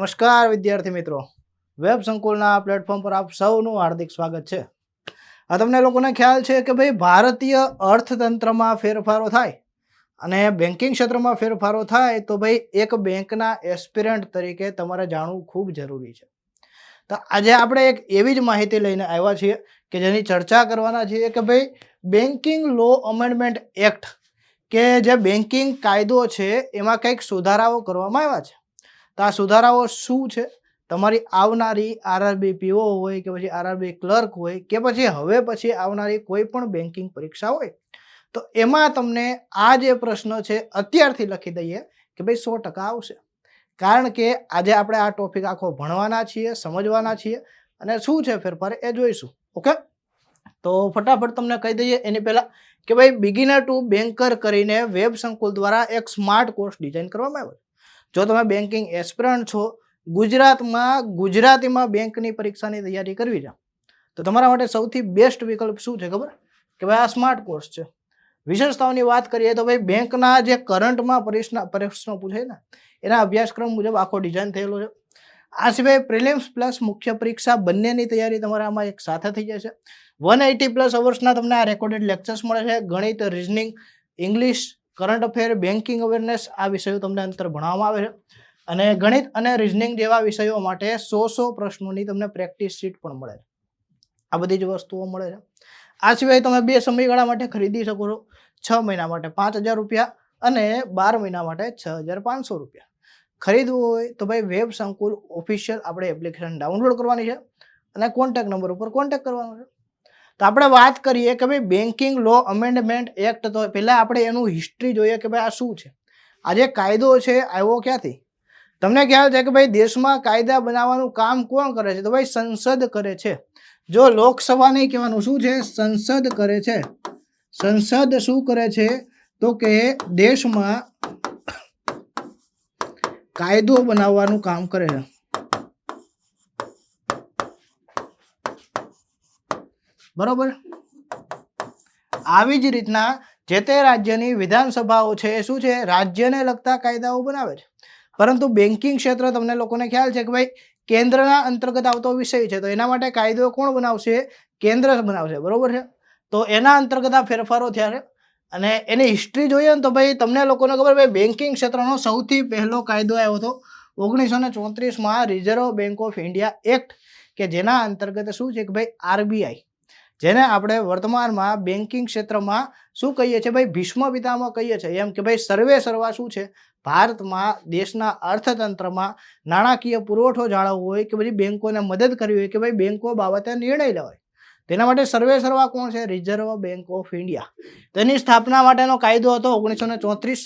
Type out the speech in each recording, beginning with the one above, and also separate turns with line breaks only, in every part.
નમસ્કાર, વિદ્યાર્થી મિત્રો. વેબ સંકુલના પ્લેટફોર્મ પર આપ સૌનું હાર્દિક સ્વાગત છે. આ તમને લોકોને ખ્યાલ છે કે ભાઈ, ભારતીય અર્થતંત્રમાં ફેરફારો થાય અને બેન્કિંગ ક્ષેત્રમાં ફેરફારો થાય તો ભાઈ, એક બેંકના એસ્પિરન્ટ તરીકે તમારે જાણવું ખૂબ જરૂરી છે. તો આજે આપણે એક એવી જ માહિતી લઈને આવ્યા છીએ કે જેની ચર્ચા કરવાના છીએ કે ભાઈ બેન્કિંગ લો અમેન્ડમેન્ટ એક્ટ કે જે બેન્કિંગ કાયદો છે, એમાં કંઈક સુધારાઓ કરવામાં આવ્યા છે? તો આ સુધારાઓ શું છે? તમારી આવનારી આરઆરબી પીઓ હોય કે પછી આરઆરબી ક્લર્ક હોય કે પછી હવે પછી આવનારી કોઈ પણ બેન્કિંગ પરીક્ષા હોય, તો એમાં તમને આ જે પ્રશ્ન છે અત્યારથી લખી દઈએ કે ભાઈ સો ટકા આવશે. કારણ કે આજે આપણે આ ટોપિક આખો ભણવાના છીએ, સમજવાના છીએ અને શું છે ફેરફાર એ જોઈશું. ઓકે? તો ફટાફટ તમને કહી દઈએ એની પહેલાં કે ભાઈ બિગિનર ટુ બેન્કર કરીને વેબ સંકુલ દ્વારા એક સ્માર્ટ કોર્સ ડિઝાઇન કરવામાં આવ્યો જો તમે બેન્કિંગ એસ્પિરન્ટ છો, ગુજરાતમાં, ગુજરાતીમાં બેંકની પરીક્ષાની તૈયારી કરવી છે, તો તમારા માટે સૌથી બેસ્ટ વિકલ્પ શું છે ખબર? કે ભાઈ આ સ્માર્ટ કોર્સ છે. વિશેષતાઓની વાત કરીએ તો ભાઈ બેંકના જે કરંટમાં પરીક્ષના પરીક્ષાઓ પૂછે ને, એના અભ્યાસક્રમ મુજબ આખો ડિઝાઇન થયેલો છે. આ સિવાય પ્રિલિમ્સ પ્લસ મુખ્ય પરીક્ષા બંનેની તૈયારી તમારા આમાં એક સાથે થઈ જાય છે. વન એટી પ્લસ અવર્સના તમને આ રેકોર્ડેડ લેક્ચર્સ મળે છે. ગણિત reasoning English current affair banking awareness આ વિષયો તમને અંતર ભણાવવામાં આવે છે. અને ગણિત અને રિઝનિંગ જેવા વિષયો માટે સો સો પ્રશ્નોની તમને પ્રેક્ટિસ શીટ પણ મળે છે. આ બધી જ વસ્તુઓ મળે છે. આ સિવાય તમે બે સમયગાળા માટે ખરીદી શકો છો. છ મહિના માટે પાંચ હજાર રૂપિયા અને બાર મહિના માટે છ હજાર પાંચસો રૂપિયા. ખરીદવું હોય તો ભાઈ વેબ સંકુલ ઓફિશિયલ આપણે એપ્લિકેશન ડાઉનલોડ કરવાની છે અને કોન્ટેક્ટ નંબર ઉપર કોન્ટેક્ટ કરવાનો છે. તો આપણે વાત કરીએ કે ભાઈ બેન્કિંગ લો અમેન્ડમેન્ટ એક્ટ તો પહેલાં આપણે એનું હિસ્ટ્રી જોઈએ કે ભાઈ આ શું છે? આ જે કાયદો છે, આવ્યો ક્યાંથી? તમને ખ્યાલ છે કે ભાઈ દેશમાં કાયદા બનાવવાનું કામ કોણ કરે છે? તો ભાઈ સંસદ કરે છે. જો લોકસભા નહીં કહેવાનું શું છે? સંસદ કરે છે. સંસદ શું કરે છે? તો કે દેશમાં કાયદો બનાવવાનું કામ કરે છે. બરોબર? આવી જ રીતના જે તે રાજ્યની વિધાનસભાઓ છે એ શું છે? રાજ્યને લગતા કાયદાઓ બનાવે છે. પરંતુ બેન્કિંગ ક્ષેત્ર તમને લોકોને ખ્યાલ છે કે ભાઈ, કેન્દ્રના અંતર્ગત આવતો વિષય છે. તો એના માટે કાયદો કોણ બનાવશે? કેન્દ્ર બનાવશે. બરોબર છે? તો એના અંતર્ગત આ ફેરફારો થયા છે. અને એની હિસ્ટ્રી જોઈએ ને તો ભાઈ, તમને લોકોને ખબર ભાઈ, બેન્કિંગ ક્ષેત્રનો સૌથી પહેલો કાયદો આવ્યો હતો ઓગણીસો ને ચોત્રીસમાં Reserve Bank of India Act કે જેના અંતર્ગત શું છે કે ભાઈ, આરબીઆઈ. જેને આપણે વર્તમાનમાં બેન્કિંગ ક્ષેત્રમાં શું કહીએ છીએ? ભાઈ, ભીષ્મ પિતામાં કહીએ છીએ. એમ કે, ભાઈ, સર્વે સર્વા શું છે? ભારતમાં દેશના અર્થતંત્રમાં નાણાકીય પુરવઠો જાળવવો હોય કે પછી બેંકોને મદદ કરવી હોય કે ભાઈ, બેંકો બાબતે નિર્ણય લેવાય તેના માટે સર્વે સર્વા કોણ છે? રિઝર્વ બેંક ઓફ ઇન્ડિયા તેની સ્થાપના માટેનો કાયદો હતો ઓગણીસો ને ચોત્રીસ.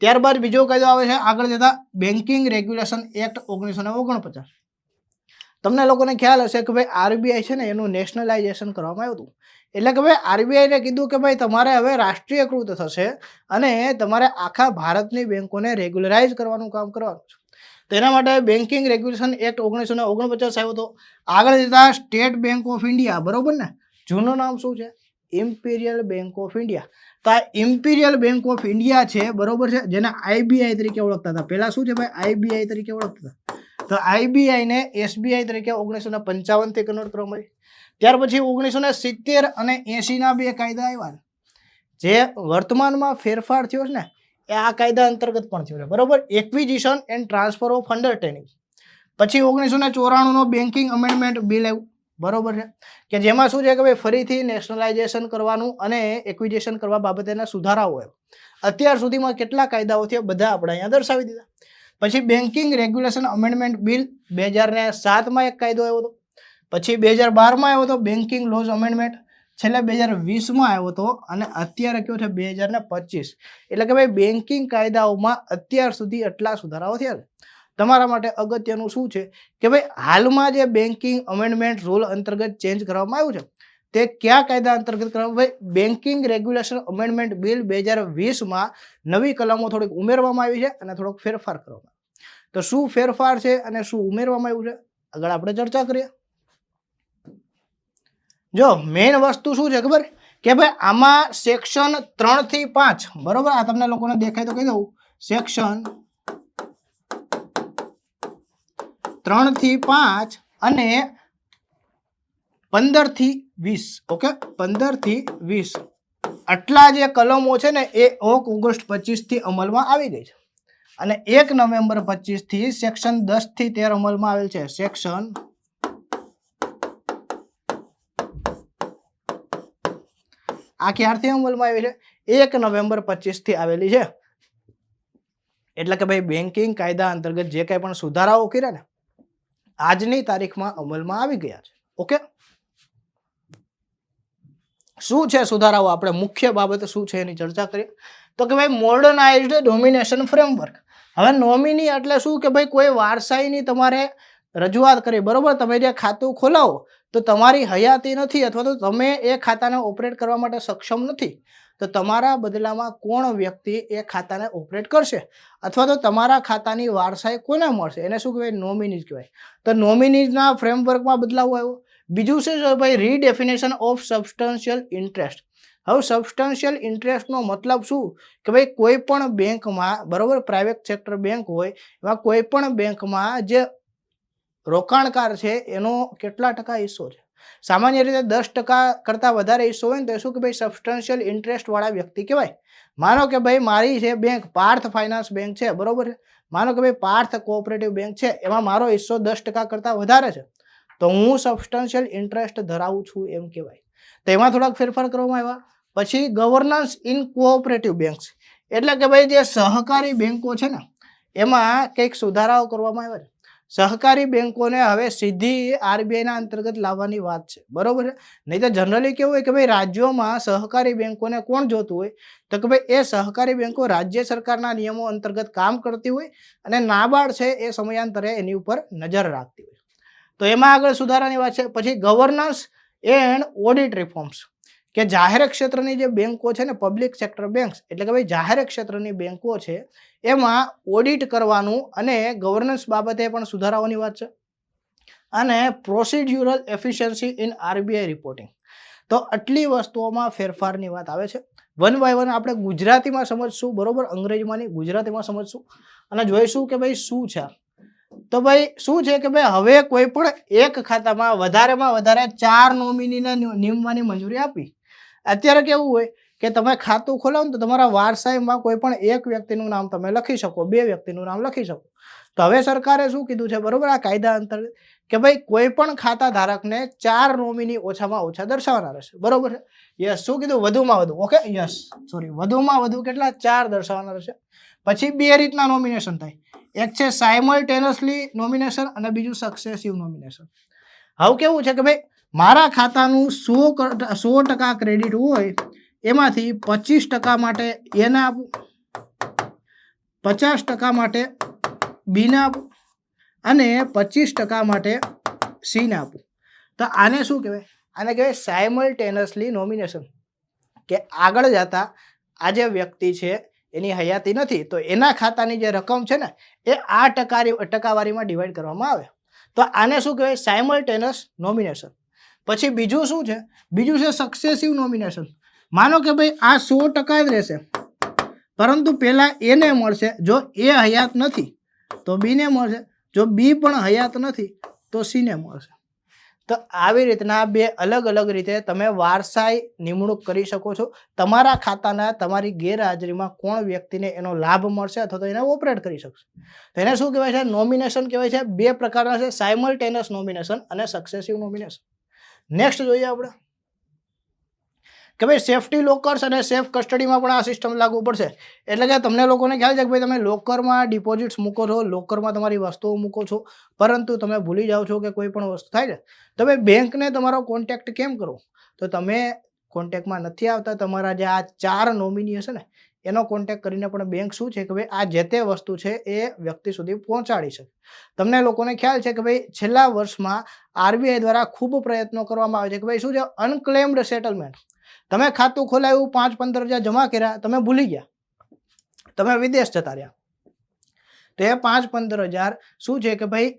ત્યારબાદ બીજો કાયદો આવે છે, આગળ જતા બેન્કિંગ રેગ્યુલેશન એક્ટ ઓગણીસો ને ઓગણપચાસ. તમને લોકોને ખ્યાલ હશે કે ભાઈ આરબીઆઈ છે ને એનું નેશનલાઇઝેશન કરવામાં આવ્યું હતું. એટલે કે ભાઈ આરબીઆઈને કીધું કે ભાઈ તમારે હવે રાષ્ટ્રીયકૃત થશે અને તમારે આખા ભારતની બેંકોને રેગ્યુલરાઇઝ કરવાનું કામ કરવાનું છે. તેના માટે બેન્કિંગ રેગ્યુલેશન એક્ટ ઓગણીસો ને ઓગણપચાસ આવ્યો હતો. આગળ જતા સ્ટેટ બેંક ઓફ ઇન્ડિયા બરોબર ને? જૂનું નામ શું છે? ઇમ્પિરિયલ બેન્ક ઓફ ઇન્ડિયા તો આ ઇમ્પિરિયલ બેન્ક ઓફ ઇન્ડિયા છે, બરોબર છે? જેને આઈબીઆઈ તરીકે ઓળખતા હતા. પહેલાં શું છે ભાઈ? આઈબીઆઈ તરીકે ઓળખતા હતા. તો આઈબીઆઈને એસબીઆઈ તરીકે ઓગણીસો ને પંચાવનથી કન્વર્ટ કરવામાં આવી ત્યાર પછી ઓગણીસો ને સિત્તેર અને એંશીના બે કાયદા આવ્યા જે વર્તમાનમાં ફેરફાર થયો છે ને, એ આ કાયદા અંતર્ગત પણ થયો છે. બરોબર? Acquisition and transfer of undertaking પછી ઓગણીસો ને ચોરાણુંનો બેન્કિંગ અમેન્ડમેન્ટ બિલ આવ્યું. બરોબર છે? કે જેમાં શું છે કે ભાઈ, ફરીથી નેશનલાઇઝેશન કરવાનું અને એક્વિઝિશન કરવા બાબતેના સુધારાઓ આવ્યા અત્યાર સુધીમાં કેટલા કાયદાઓ થયા, બધા આપણે અહીંયા દર્શાવી દીધા. પછી બેન્કિંગ રેગ્યુલેશન અમેન્ડમેન્ટ બિલ બે હજાર ને સાતમાં એક કાયદો આવ્યો હતો. પછી બે હજાર બારમાં આવ્યો હતો બેન્કિંગ લોઝ અમેન્ડમેન્ટ છેલ્લે બે હજાર વીસમાં આવ્યો હતો અને અત્યારે કયો છે? બે હજાર ને પચીસ. એટલે કે ભાઈ બેન્કિંગ કાયદાઓમાં અત્યાર સુધી એટલા સુધારાઓ થયા છે. તમારા માટે અગત્યનું શું છે? કે ભાઈ હાલમાં જે બેન્કિંગ અમેન્ડમેન્ટ રૂલ અંતર્ગત ચેન્જ કરવામાં આવ્યું છે, તે કયા કાયદા અંતર્ગત કરવામાં ભાઈ બેન્કિંગ રેગ્યુલેશન અમેન્ડમેન્ટ બિલ બે હજાર વીસમાં નવી કલમો થોડીક ઉમેરવામાં આવી છે અને થોડોક ફેરફાર કરવામાં તો શું ફેરફાર છે અને શું ઉમેરવામાં આવ્યું છે? આગળ આપણે ચર્ચા કરીએ. જો મેઇન વસ્તુ શું છે ખબર? કે ભાઈ, આમાં સેક્શન ત્રણથી પાંચ, બરોબર? આ તમને લોકોને દેખાય તો કહી દઉં. સેક્શન ત્રણથી પાંચ અને પંદરથી વીસ, ઓકે? પંદરથી વીસ. આટલા જે કલમો છે ને, એ ઓક ઓગસ્ટ પચીસથી અમલમાં આવી ગઈ છે. અને એક નવેમ્બર પચીસથી સેક્શન દસથી તેર અમલમાં આવેલ છે. સેક્શન આ ક્યારથી અમલમાં આવી છે? એક નવેમ્બર પચીસથી આવેલી છે. એટલે કે ભાઈ બેન્કિંગ કાયદા અંતર્ગત જે કાંઈ પણ સુધારાઓ કર્યા ને, આજની તારીખમાં અમલમાં આવી ગયા છે. ઓકે શું છે સુધારાઓ? આપણે મુખ્ય બાબત શું છે એની ચર્ચા કરીએ. તો કે ભાઈ મોડર્નાઇઝ્ડ ડોમિનેશન ફ્રેમવર્ક હવે નોમિની એટલે શું કે ભાઈ કોઈ વારસાઈની તમારે રજૂઆત કરી બરોબર? તમે જે ખાતું ખોલાવો, તો તમારી હયાતી નથી અથવા તો તમે એ ખાતાને ઓપરેટ કરવા માટે સક્ષમ નથી. તો તમારા બદલામાં કોણ વ્યક્તિ એ ખાતાને ઓપરેટ કરશે? અથવા તો તમારા ખાતાની વારસાઈ કોને મળશે? એને શું કહેવાય? નોમિનીઝ કહેવાય. તો નોમિનીઝના ફ્રેમવર્કમાં બદલાવ આવ્યો. બીજું છે ભાઈ? Redefinition of substantial interest. હવે સબસ્ટન્શિયલ ઇન્ટરેસ્ટનો મતલબ શું? કે ભાઈ કોઈ પણ બેંકમાં બરોબર? પ્રાઇવેટ સેક્ટર બેંક હોય એમાં કોઈ પણ બેંકમાં જે રોકાણકાર છે, એનો કેટલા ટકા હિસ્સો છે? સામાન્ય રીતે દસ ટકા કરતાં વધારે હિસ્સો હોય ને, તો શું કે ભાઈ સબસ્ટન્શિયલ ઇન્ટરેસ્ટવાળા વ્યક્તિ કહેવાય. માનો કે ભાઈ મારી છે બેંક પાર્થ ફાઇનાન્સ બેંક છે, બરોબર? માનો કે ભાઈ પાર્થ કોઓપરેટિવ બેંક છે, એમાં મારો હિસ્સો દસ ટકા કરતાં વધારે છે. તો હું સબસ્ટન્શિયલ ઇન્ટરેસ્ટ ધરાવું છું એમ કહેવાય. તો એમાં થોડાક ફેરફાર કરવામાં આવ્યા. પછી ગવર્નન્સ ઇન કોઓપરેટિવ બેંક્સ એટલે કે ભાઈ જે સહકારી બેંકો છે ને, એમાં કંઈક સુધારાઓ કરવામાં આવ્યા છે. સહકારી બેંકોને હવે સીધી આરબીઆઈના અંતર્ગત લાવવાની વાત છે. બરોબર નહીં તો જનરલી કેવું હોય કે ભાઈ રાજ્યોમાં સહકારી બેંકોને કોણ જોતું હોય? તો કે ભાઈ એ સહકારી બેંકો રાજ્ય સરકારના નિયમો અંતર્ગત કામ કરતી હોય અને નાબાર્ડ છે એ સમયાંતરે એની ઉપર નજર રાખતી હોય. તો એમાં આગળ સુધારાની વાત છે. પછી ગવર્નન્સ એન્ડ ઓડિટ રિફોર્મ્સ કે જાહેર ક્ષેત્રની જે બેન્કો છે ને પબ્લિક સેક્ટર બેન્ક એટલે કે ભાઈ જાહેર ક્ષેત્રની બેન્કો છે, એમાં ઓડિટ કરવાનું અને ગવર્નન્સ બાબતે પણ સુધારાઓની વાત છે. અને procedural efficiency in RBI reporting તો આટલી વસ્તુઓમાં ફેરફારની વાત આવે છે. વન બાય વન આપણે ગુજરાતીમાં સમજશું, બરોબર? અંગ્રેજીમાંની ગુજરાતીમાં સમજશું. અને જોઈશું કે ભાઈ શું છે. તો ભાઈ શું છે કે ભાઈ હવે કોઈ પણ એક ખાતામાં વધારેમાં વધારે ચાર નોમિનીને નિમવાની મંજૂરી આપી. અત્યારે કેવું હોય કે તમે ખાતું ખોલાવો ને તો તમારા વારસાઈમાં કોઈ પણ એક વ્યક્તિનું નામ તમે લખી શકો, બે વ્યક્તિનું નામ લખી શકો. તો હવે સરકારે શું કીધું છે બરોબર? આ કાયદા અંતર્ગત કે ભાઈ કોઈ પણ ખાતા ધારકને ચાર નોમિની ઓછામાં ઓછા દર્શાવવાના રહેશે. બરોબર યસ શું કીધું? વધુમાં વધુ. ઓકે યસ સોરી વધુમાં વધુ કેટલા? ચાર દર્શાવવાના રહેશે. પછી બે રીતના નોમિનેશન થાય. એક છે સાયમલ્ટેનિયસલી નોમિનેશન અને બીજું સક્સેસિવ નોમિનેશન હવે કેવું છે કે ભાઈ મારા ખાતાનું સો સો ટકા ક્રેડિટ હોય, એમાંથી પચીસ ટકા માટે એને આપું, પચાસ ટકા માટે બીને આપું, અને પચીસ ટકા માટે સીને આપું. તો આને શું કહેવાય? આને કહેવાય સાયમલ્ટેનસલી નોમિનેશન કે આગળ જતા આ જે વ્યક્તિ છે, એની હયાતી નથી, તો એના ખાતાની જે રકમ છે ને, એ આ ટકા ટકાવારીમાં ડિવાઈડ કરવામાં આવે. તો આને શું કહેવાય? સાયમલ્ટેનસ નોમિનેશન પછી બીજું શું છે? બીજું છે સક્સેસિવ નોમિનેશન માનો કે ભાઈ આ સો ટકા જ રહેશે. પરંતુ પહેલાં એને મળશે જો એ હયાત નથી, તો બીને મળશે. જો બી પણ હયાત નથી, તો સીને મળશે. તો આવી રીતના બે અલગ અલગ રીતે તમે વારસાઈ નિમણૂક કરી શકો છો. તમારા ખાતાના તમારી ગેરહાજરીમાં કોણ વ્યક્તિને એનો લાભ મળશે અથવા તો એને ઓપરેટ કરી શકશે. તો એને શું કહેવાય છે? નોમિનેશન કહેવાય છે. બે પ્રકારના છે. સાયમલ્ટેનિયસ નોમિનેશન અને સક્સેસિવ નોમિનેશન નેક્સ્ટ જોઈએ આપણે. કે ભાઈ સેફટી લોકર્સ અને સેફ કસ્ટડીમાં પણ આ સિસ્ટમ લાગુ પડશે. એટલે કે તમને લોકોને ખ્યાલ છે કે ભાઈ તમે લોકરમાં ડિપોઝિટ્સ મૂકો છો લોકરમાં તમારી વસ્તુઓ મૂકો છો, પરંતુ તમે ભૂલી જાઓ છો કે કોઈ પણ વસ્તુ થાય છે. તમે બેંકને તમારો કોન્ટેક્ટ કેમ કરો તો તમે કોન્ટેક્ટમાં નથી આવતા, તમારા જે આ ચાર નોમિની હશે ને એનો કોન્ટેક્ટ કરીને પણ બેંક શું છે કે ભાઈ આ જે તે વસ્તુ છે એ વ્યક્તિ સુધી પહોંચાડી શકે. તમને લોકોને ખ્યાલ છે કે ભાઈ છેલ્લા વર્ષમાં આરબીઆઈ દ્વારા ખૂબ પ્રયત્નો કરવામાં આવે છે કે ભાઈ શું છે? અનક્લેમ્ડ સેટલમેન્ટ તમે ખાતું ખોલાવ્યું પાંચ પંદર હજાર જમા કર્યા, તમે ભૂલી ગયા. તમે વિદેશ જતા રહ્યા. તો એ પાંચ પંદર હજાર શું છે કે ભાઈ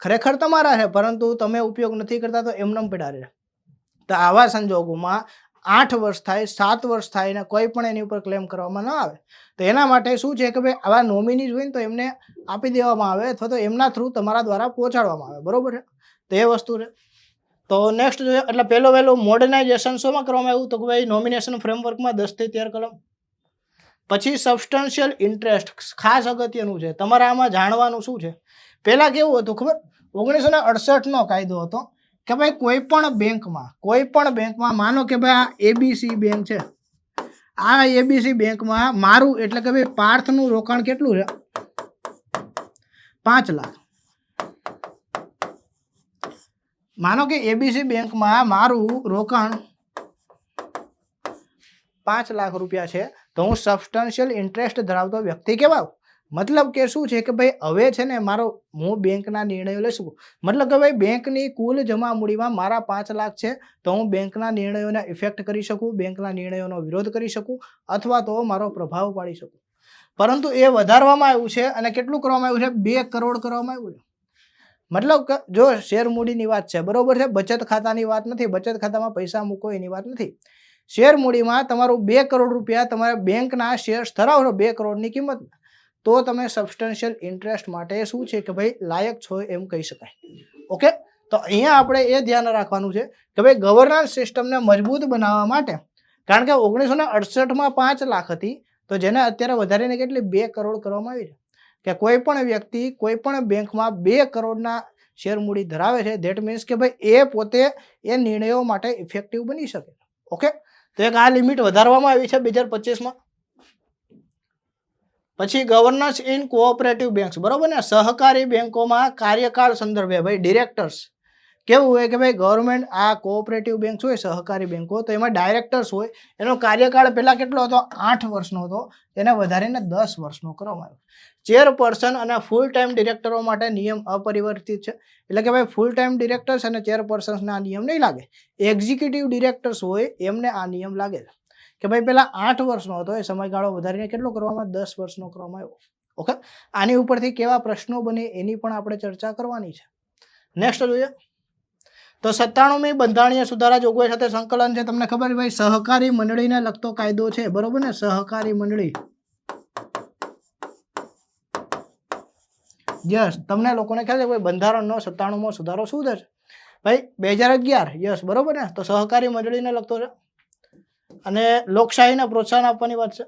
ખરેખર તમારા છે, પરંતુ તમે ઉપયોગ નથી કરતા તો એમને પડ્યા રહે તો આવા સંજોગોમાં આઠ વર્ષ થાય, સાત વર્ષ થાય ને કોઈ પણ એની ઉપર ક્લેમ કરવામાં ન આવે. તો એના માટે શું છે કે ભાઈ, આવા નોમિની જોઈને તો એમને આપી દેવામાં આવે અથવા તો એમના થ્રુ તમારા દ્વારા પહોંચાડવામાં આવે. બરોબર છે? તો એ વસ્તુ છે. તો નેક્સ્ટ જોઈએ, એટલે પહેલો વહેલો મોડર્નાઇઝેશન શોમાં કરવામાં આવ્યું તો કે ભાઈ નોમિનેશન ફ્રેમવર્કમાં દસથી તેર કલમ. પછી સબસ્ટન્શિયલ ઇન્ટરેસ્ટ ખાસ અગત્યનું છે. તમારે આમાં જાણવાનું શું છે? પહેલાં કેવું હતું ખબર? ઓગણીસો ને અડસઠનો કાયદો હતો. કે ભાઈ કોઈ પણ બેંકમાં, કોઈ પણ બેંકમાં, માનો કે ભાઈ આ એબીસી બેંક છે. આ એબીસી બેંકમાં મારું એટલે કે ભાઈ પાર્થનું રોકાણ કેટલું છે? પાંચ લાખ. માનો કે એબીસી બેંકમાં મારું રોકાણ પાંચ લાખ રૂપિયા છે, તો હું સબસ્ટન્શિયલ ઇન્ટરેસ્ટ ધરાવતો વ્યક્તિ કહેવાઉં મતલબ કે શું છે કે ભાઈ હવે છે ને મારો હું બેંકના નિર્ણયો લઈ શકું મતલબ કે ભાઈ બેંકની કુલ જમા મૂડીમાં મારા પાંચ લાખ છે, તો હું બેંકના નિર્ણયોને ઇફેક્ટ કરી શકું, બેંકના નિર્ણયોનો વિરોધ કરી શકું, અથવા તો મારો પ્રભાવ પાડી શકું. પરંતુ એ વધારવામાં આવ્યું છે અને કેટલું કરવામાં આવ્યું છે? બે કરોડ કરવામાં આવ્યું છે. મતલબ કે જો શેર મૂડીની વાત છે, બરોબર છે? બચત ખાતાની વાત નથી, બચત ખાતામાં પૈસા મૂકો એની વાત નથી. શેર મૂડીમાં તમારું બે કરોડ રૂપિયા તમારા બેંકના શેર્સ ધરાવો બે કરોડની કિંમત તો તમે સબસ્ટન્શિયલ ઇન્ટરેસ્ટ માટે શું છે કે ભાઈ લાયક છો એમ કહી શકાય. ઓકે તો અહીંયા આપણે એ ધ્યાન રાખવાનું છે કે ભાઈ ગવર્નન્સ સિસ્ટમને મજબૂત બનાવવા માટે, કારણ કે ઓગણીસો ને અડસઠમાં પાંચ લાખ હતી, તો જેને અત્યારે વધારીને કેટલી? બે કરોડ કરવામાં આવી છે. કે કોઈ પણ વ્યક્તિ કોઈ પણ બેંકમાં બે કરોડના શેર મૂડી ધરાવે છે ધેટ મીન્સ કે ભાઈ એ પોતે એ નિર્ણયો માટે ઇફેક્ટિવ બની શકે. ઓકે તો એક આ લિમિટ વધારવામાં આવી છે બે હજાર પચીસમાં. પછી ગવર્નન્સ ઇન કોઓપરેટિવ બેંક્સ બરાબર ને? સહકારી બેન્કોમાં કાર્યકાળ સંદર્ભે ભાઈ ડિરેક્ટર્સ કેવું હોય કે ભાઈ ગવર્મેન્ટ આ કોઓપરેટિવ બેંક્સ હોય, સહકારી બેન્કો તો એમાં ડાયરેક્ટર્સ હોય. એનો કાર્યકાળ પહેલાં કેટલો હતો? આઠ વર્ષનો હતો. એને વધારીને દસ વર્ષનો કરવામાં આવ્યો. ચેરપર્સન અને ફૂલ ટાઈમ ડિરેક્ટરો માટે નિયમ અપરિવર્તિત છે. એટલે કે ભાઈ ફૂલ ટાઈમ ડિરેક્ટર્સ અને ચેરપર્સન્સને આ નિયમ નહીં લાગે. એક્ઝિક્યુટિવ ડિરેક્ટર્સ હોય, એમને આ નિયમ લાગે છે. કે ભાઈ પહેલાં આઠ વર્ષનો હતો, એ સમયગાળો વધારીને કેટલો કરવામાં દસ વર્ષનો કરવામાં આવ્યો. ઓકે આની ઉપરથી કેવા પ્રશ્નો બને એની પણ આપણે ચર્ચા કરવાની છે. નેક્સ્ટ જોઈએ. તો સત્તાણુમી બંધારણીય સુધારા જોગવાઈ સાથે સંકલન છે. તમને ખબર ભાઈ, સહકારી મંડળીને લગતો કાયદો છે. બરોબર ને? સહકારી મંડળી. યસ, તમને લોકોને ખ્યાલ છે ભાઈ, બંધારણનો સત્તાણુંમો સુધારો શું થશે? ભાઈ, બે હજાર અગિયાર. યસ, બરોબર ને? તો સહકારી મંડળીને લગતો છે. અને લોકશાહીને પ્રોત્સાહન આપવાની વાત છે.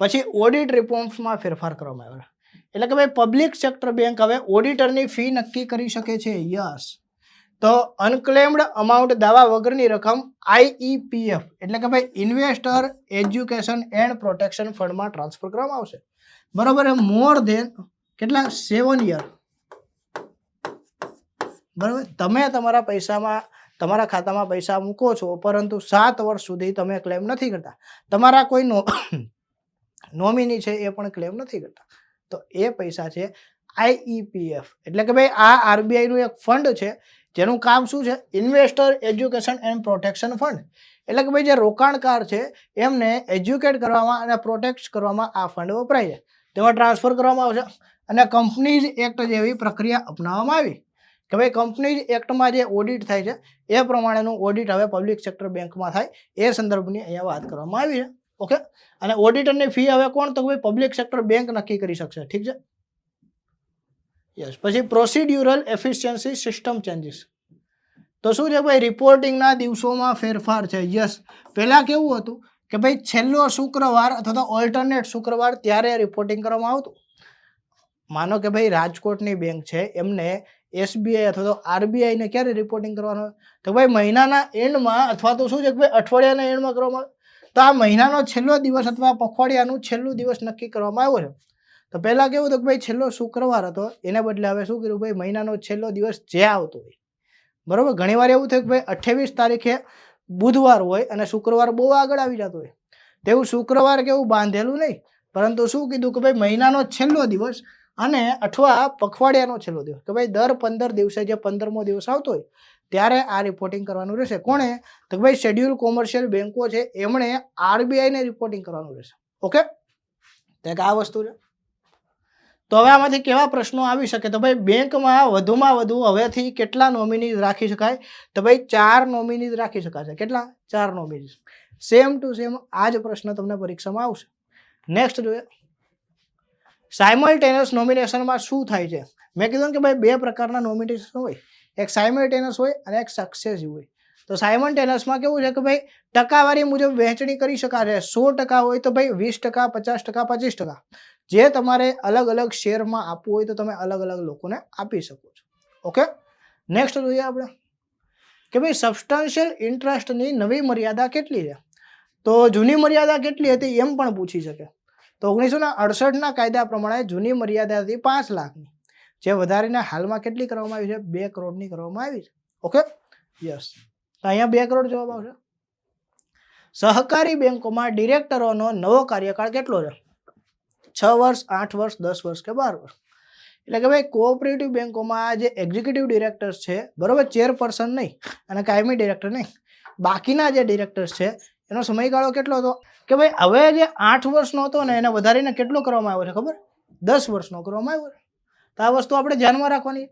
પછી ઓડિટ રિફોર્મ્સમાં ફેરફાર કરવામાં આવ્યો. એટલે કે ભાઈ પબ્લિક સેક્ટર બેંક હવે ઓડિટરની ફી નક્કી કરી શકે છે. યસ તો અનક્લેમ્ડ અમાઉન્ટ દાવા વગરની રકમ આઈઈપીએફ એટલે કે ભાઈ ઇન્વેસ્ટર એજ્યુકેશન એન્ડ પ્રોટેક્શન ફંડમાં ટ્રાન્સફર કરવામાં આવશે. બરોબર મોર ધેન કેટલા? સેવન યર બરાબર? તમે તમારા પૈસામાં તમારા ખાતામાં પૈસા મૂકો છો, પરંતુ સાત વર્ષ સુધી તમે ક્લેમ નથી કરતા. તમારા કોઈ નોમિની છે એ પણ ક્લેમ નથી કરતા. તો એ પૈસા છે આઈઈપીએફ એટલે કે ભાઈ આ આરબીઆઈનું એક ફંડ છે, જેનું કામ શું છે? Investor education and protection fund એટલે કે ભાઈ જે રોકાણકાર છે, એમને એજ્યુકેટ કરવામાં અને પ્રોટેક્ટ કરવામાં આ ફંડ વપરાય છે. તેમાં ટ્રાન્સફર કરવામાં આવશે અને કંપનીઝ એક્ટ જેવી પ્રક્રિયા અપનાવવામાં આવી. કે ભાઈ કંપની એક્ટમાં જે ઓડિટ થાય છે, એ પ્રમાણેનું ઓડિટ હવે પબ્લિક સેક્ટર બેંકમાં થાય, એ સંદર્ભની અહીંયા વાત કરવામાં આવી છે. ઓકે અને ઓડિટરની ફી હવે કોણ તો ભાઈ પબ્લિક સેક્ટર બેંક નક્કી કરી શકશે, ઠીક છે? યસ પછી પ્રોસિડ્યુરલ એફિશિયન્સી સિસ્ટમ ચેન્જીસ તો શું છે ભાઈ? રિપોર્ટિંગના દિવસોમાં ફેરફાર છે. યસ પહેલાં કેવું હતું કે ભાઈ છેલ્લો શુક્રવાર અથવા તો ઓલ્ટરનેટ શુક્રવાર ત્યારે રિપોર્ટિંગ કરવામાં આવતું. માનો કે ભાઈ રાજકોટની બેંક છે, એમને એસબીઆઈ અથવા તો આરબીઆઈને ક્યારે રિપોર્ટિંગ કરવાનો તો ભાઈ મહિનાના એન્ડમાં અથવા તો શું છે કે ભાઈ અઠવાડિયાના એન્ડમાં કરવામાં તો આ મહિનાનો છેલ્લો દિવસ અથવા પખવાડિયાનું છેલ્લું દિવસ નક્કી કરવામાં આવ્યો છે. તો પહેલાં કેવું હતું કે ભાઈ છેલ્લો શુક્રવાર હતો, એને બદલે હવે શું કર્યું? ભાઈ મહિનાનો છેલ્લો દિવસ જે આવતો હોય. બરાબર? ઘણીવાર એવું થયું કે ભાઈ અઠ્યાવીસ તારીખે બુધવાર હોય અને શુક્રવાર બહુ આગળ આવી જતો હોય. તેવું શુક્રવાર કેવું બાંધેલું નહીં. પરંતુ શું કીધું કે ભાઈ મહિનાનો છેલ્લો દિવસ અને અથવા પખવાડિયાનો છેલ્લો દિવસ, કે ભાઈ દર પંદર દિવસે જે પંદરમો દિવસ આવતો હોય, ત્યારે આ રિપોર્ટિંગ કરવાનું રહેશે. કોણે? તો ભાઈ શેડ્યુલ કોમર્શિયલ બેન્કો છે, એમણે આરબીઆઈને રિપોર્ટિંગ કરવાનું રહેશે. ઓકે તો આ વસ્તુ છે. તો હવે આમાંથી કેવા પ્રશ્નો આવી શકે? તો ભાઈ બેંકમાં વધુમાં વધુ હવેથી કેટલા નોમિનીઝ રાખી શકાય? તો ભાઈ ચાર નોમિનીઝ રાખી શકાશે. કેટલા? ચાર નોમિનીઝ સેમ ટુ સેમ આ જ પ્રશ્ન તમને પરીક્ષામાં આવશે. નેક્સ્ટ જોઈએ. સાયમલ્ટેનિયસ નોમિનેશનમાં શું થાય છે? મેં કીધું કે ભાઈ બે પ્રકારના નોમિનેશન હોય. એક સાયમલ્ટેનિયસ હોય અને એક સક્સેસિવ હોય. તો સાયમલ્ટેનિયસમાં કેવું છે કે ભાઈ ટકાવારી મુજબ વહેંચણી કરી શકાશે સો ટકા હોય તો ભાઈ વીસ ટકા, પચાસ ટકા, પચીસ ટકા. જે તમારે અલગ અલગ શેરમાં આપવું હોય તો તમે અલગ અલગ લોકોને આપી શકો છો. ઓકે? નેક્સ્ટ જોઈએ આપણે. કે ભાઈ સબસ્ટાન્શિયલ ઇન્ટરેસ્ટની નવી મર્યાદા કેટલી છે? તો જૂની મર્યાદા કેટલી હતી એમ પણ પૂછી શકે. તો ઓગણીસો અડસઠના કાયદા પ્રમાણે જૂની મર્યાદા હતી પાંચ લાખની. જે વધારીને હાલમાં કેટલી કરવામાં આવી છે? બે કરોડની કરવામાં આવી છે. ઓકે યસ અહીંયા બે કરોડ જવાબ આવશે. સહકારી બેંકોમાં ડિરેક્ટરોનો નવો કાર્યકાળ કેટલો છે? છ વર્ષ, આઠ વર્ષ, દસ વર્ષ કે બાર વર્ષ? એટલે કે ભાઈ, કોઓપરેટિવ બેંકોમાં જે એક્ઝિક્યુટિવ ડિરેક્ટર્સ છે, બરોબર, ચેરપર્સન નહીં અને કાયમી ડિરેક્ટર નહીં. બાકીના જે ડિરેક્ટર્સ છે એનો સમયગાળો કેટલો હતો? કે ભાઈ, હવે જે આઠ વર્ષનો હતો ને, એને વધારીને કેટલો કરવામાં આવ્યો છે ખબર? દસ વર્ષનો કરવામાં આવ્યો તો આ વસ્તુ આપણે ધ્યાનમાં રાખવાની.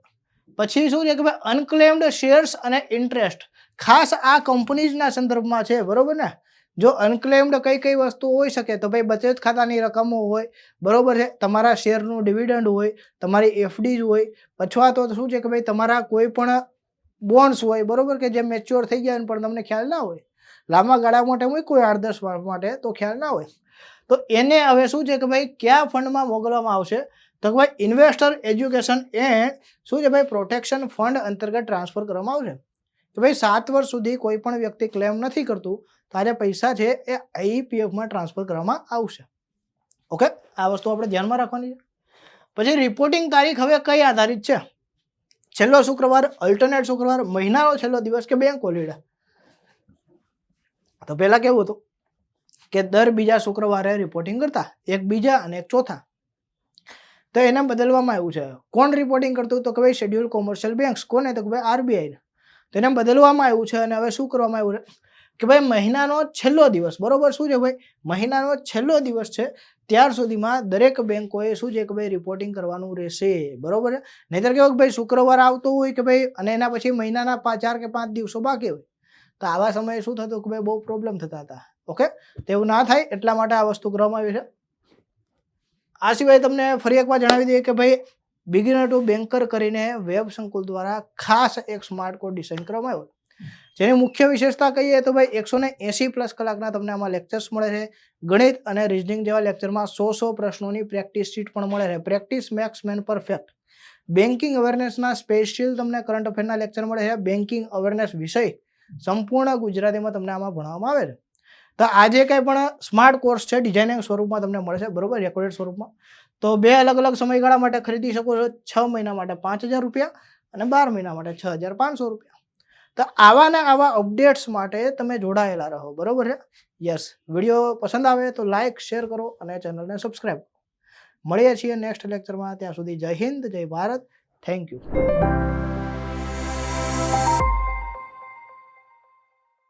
પછી શું છે કે ભાઈ અનક્લેમ્ડ શેર્સ અને ઇન્ટરેસ્ટ ખાસ આ કંપનીઝના સંદર્ભમાં છે, બરોબર ને? જો અનક્લેમ્ડ કઈ કઈ વસ્તુ હોઈ શકે, તો ભાઈ બચત ખાતાની રકમો હોય, બરોબર છે? તમારા શેરનું ડિવિડન્ડ હોય, તમારી એફડી હોય. પછવા તો શું છે કે ભાઈ, તમારા કોઈ પણ બોન્ડ્સ હોય, બરોબર કે જે મેચ્યોર થઈ ગયા પણ તમને ખ્યાલ ના હોય લાંબા ગાળા માટે હોય કોઈ આઠ દસ વર્ષ માટે, તો ખ્યાલ ના હોય. તો એને હવે શું છે કે ભાઈ, કયા ફંડમાં મોકલવામાં આવશે? તો કે ભાઈ ઇન્વેસ્ટર એજ્યુકેશન એન્ડ શું છે ભાઈ પ્રોટેક્શન ફંડ અંતર્ગત ટ્રાન્સફર કરવામાં આવશે. કે ભાઈ, સાત વર્ષ સુધી કોઈ પણ વ્યક્તિ ક્લેમ નથી કરતું, તારે પૈસા છે એ આઈપીએફમાં ટ્રાન્સફર કરવામાં આવશે. ઓકે આ વસ્તુ આપણે ધ્યાનમાં રાખવાની છે. પછી રિપોર્ટિંગ તારીખ હવે કઈ આધારિત છે? છેલ્લો શુક્રવાર અલ્ટરનેટ શુક્રવાર, મહિનાનો છેલ્લો દિવસ કે બેંક હોલિડે તો પહેલાં કેવું હતું? કે દર બીજા શુક્રવારે રિપોર્ટિંગ કરતા, એક બીજા અને એક ચોથા. તો એને બદલવામાં આવ્યું છે. કોણ રિપોર્ટિંગ કરતું? તો કે ભાઈ શેડ્યુલ કોમર્શિયલ બેંક્સ કોને તો કે ભાઈ આરબીઆઈને તો એને બદલવામાં આવ્યું છે અને હવે શું કરવામાં આવ્યું છે? કે ભાઈ મહિનાનો છેલ્લો દિવસ. બરોબર? શું છે ભાઈ? મહિનાનો છેલ્લો દિવસ છે. ત્યાર સુધીમાં દરેક બેંકોએ શું છે કે ભાઈ રિપોર્ટિંગ કરવાનું રહેશે. બરોબર નહીતર કેવું કે ભાઈ શુક્રવાર આવતો હોય કે ભાઈ અને એના પછી મહિનાના પાંચ ચાર કે પાંચ દિવસો બાકી હોય. તો આવા સમયે શું થતું કે ભાઈ બહુ પ્રોબ્લેમ થતા હતા? ઓકે તેવું ના થાય, એટલા માટે આ વસ્તુ કરવામાં આવી છે. આ સિવાય તમને ફરી એકવાર જણાવી દઈએ કે ભાઈ બિગિનર ટુ બેન્કર કરીને વેબ સંકુલ દ્વારા ખાસ એક સ્માર્ટ કોડ ડિઝાઇન કરવામાં આવ્યો. જેની મુખ્ય વિશેષતા કહીએ તો ભાઈ, એકસો ને એંસી પ્લસ કલાકના તમને આમાં લેક્ચર્સ મળે છે. ગણિત અને રિઝનિંગ જેવા લેક્ચરમાં સો સો પ્રશ્નોની પ્રેક્ટિસ શીટ પણ મળે છે. Practice makes man perfect banking અવેરનેસના special તમને કરંટ અફેરના લેક્ચર મળે છે. બેન્કિંગ અવેરનેસ વિષય સંપૂર્ણ ગુજરાતીમાં તમને આમાં ભણવામાં આવે છે. તો આજે કંઈ પણ સ્માર્ટ કોર્સ છે ડિઝાઇનિંગ સ્વરૂપમાં તમને મળશે બરોબર? રેકોર્ડેડ સ્વરૂપમાં. તો બે અલગ અલગ સમયગાળા માટે ખરીદી શકો છો. છ મહિના માટે પાંચ હજાર રૂપિયા અને બાર મહિના માટે છ હજાર પાંચસો રૂપિયા. તો આવા ને આવા અપડેટ્સ માટે તમે જોડાયેલા રહો, બરોબર છે? યસ વીડિયો પસંદ આવે તો લાઇક શેર કરો અને ચેનલને સબસ્ક્રાઈબ કરો. મળીએ છીએ નેક્સ્ટ લેક્ચરમાં ત્યાં સુધી જય હિન્દ, જય ભારત. Thank you